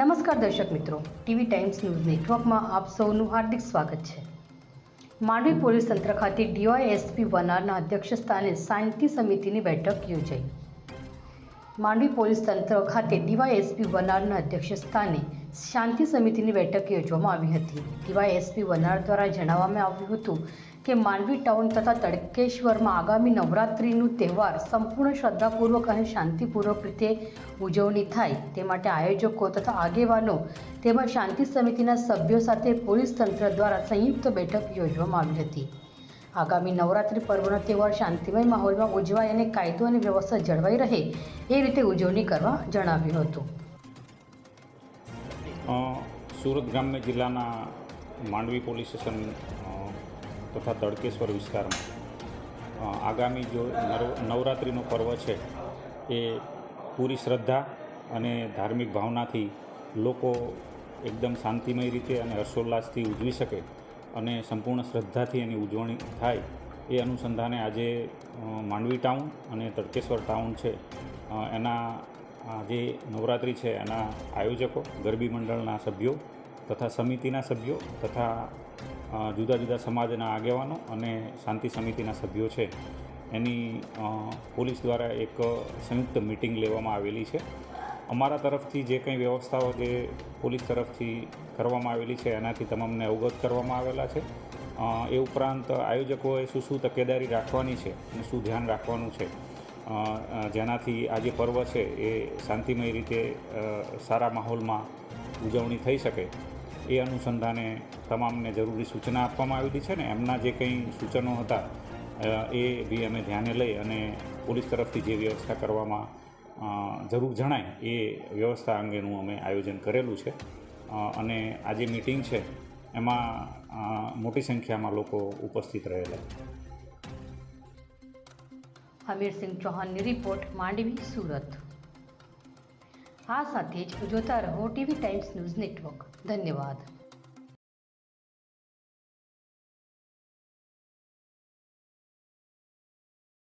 નમસ્કાર દર્શક મિત્રો. ટીવી ટાઈમ્સ ન્યૂઝ નેટવર્કમાં આપ સૌનું હાર્દિક સ્વાગત છે. માંડવી પોલીસ તંત્ર ખાતે ડીવાયએસપી વનારના અધ્યક્ષ સ્થાને શાંતિ સમિતિની બેઠક યોજાઈ. માંડવી પોલીસ તંત્ર ખાતે ડીવાયએસપી વનારના અધ્યક્ષ સ્થાને શાંતિ સમિતિની બેઠક યોજવામાં આવી હતી. ડીવાયએસપી વનાર દ્વારા જણાવવામાં આવ્યું હતું કે માંડવી ટાઉન તથા તડકેશ્વરમાં આગામી નવરાત્રિનું તહેવાર સંપૂર્ણ શ્રદ્ધાપૂર્વક અને શાંતિપૂર્વક રીતે ઉજવણી થાય તે માટે આયોજકો તથા આગેવાનો તેમજ શાંતિ સમિતિના સભ્યો સાથે પોલીસ તંત્ર દ્વારા સંયુક્ત બેઠક યોજવામાં આવી હતી. આગામી નવરાત્રિ પર્વનો તહેવાર શાંતિમય માહોલમાં ઉજવાય અને કાયદો અને વ્યવસ્થા જળવાઈ રહે એ રીતે ઉજવણી કરવા જણાવ્યું હતું. સુરત ગ્રામ્ય જિલ્લાના માંડવી પોલીસ સ્ટેશન તથા તડકેશ્વર વિસ્તારમાં. આગામી જો નવ- નવરાત્રિનો પર્વ છે, એ પૂરી શ્રદ્ધા અને ધાર્મિક ભાવનાથી લોકો એકદમ શાંતિમય રીતે અને હર્ષોલ્લાસથી ઉજવી શકે અને સંપૂર્ણ શ્રદ્ધાથી એની ઉજવણી થાય, એ અનુસંધાને આજે માંડવી ટાઉન અને તડકેશ્વર ટાઉન છે. એના જે નવરાત્રિ છે, એના આયોજકો, ગરબી મંડળના સભ્યો તથા સમિતિના સભ્યો તથા જુદા જુદા સમાજના આગેવાનો અને શાંતિ સમિતિના સભ્યો છે. એની પોલીસ દ્વારા એક સંયુક્ત મિટિંગ લેવામાં આવેલી છે. અમારા તરફથી જે કંઈ વ્યવસ્થાઓ જે પોલીસ તરફથી કરવામાં આવેલી છે, એનાથી તમામને અવગત કરવામાં આવેલા છે. એ ઉપરાંત આયોજકોએ શું શું તકેદારી રાખવાની છે અને શું ધ્યાન રાખવાનું છે. જેનાથી આ જે પર્વ છે એ શાંતિમય રીતે સારા માહોલમાં ઉજવણી થઈ શકે એ અનુસંધાને તમામને જરૂરી સૂચના આપવામાં આવેલી છે ને એમના જે કંઈ સૂચનો હતા એ બી અમે ધ્યાને લઈ અને પોલીસ તરફથી જે વ્યવસ્થા કરવામાં જરૂર જણાય એ વ્યવસ્થા અંગેનું અમે આયોજન કરેલું છે. અને આ જે મિટિંગ છે, એમાં મોટી સંખ્યામાં લોકો ઉપસ્થિત રહેલા. હમીરસિંહ ચૌહાણની રિપોર્ટ માંડવી, સુરત. આ સાથે જ જોતા રહો ટીવી ટાઈમ્સ ન્યૂઝ નેટવર્ક. ધન્યવાદ.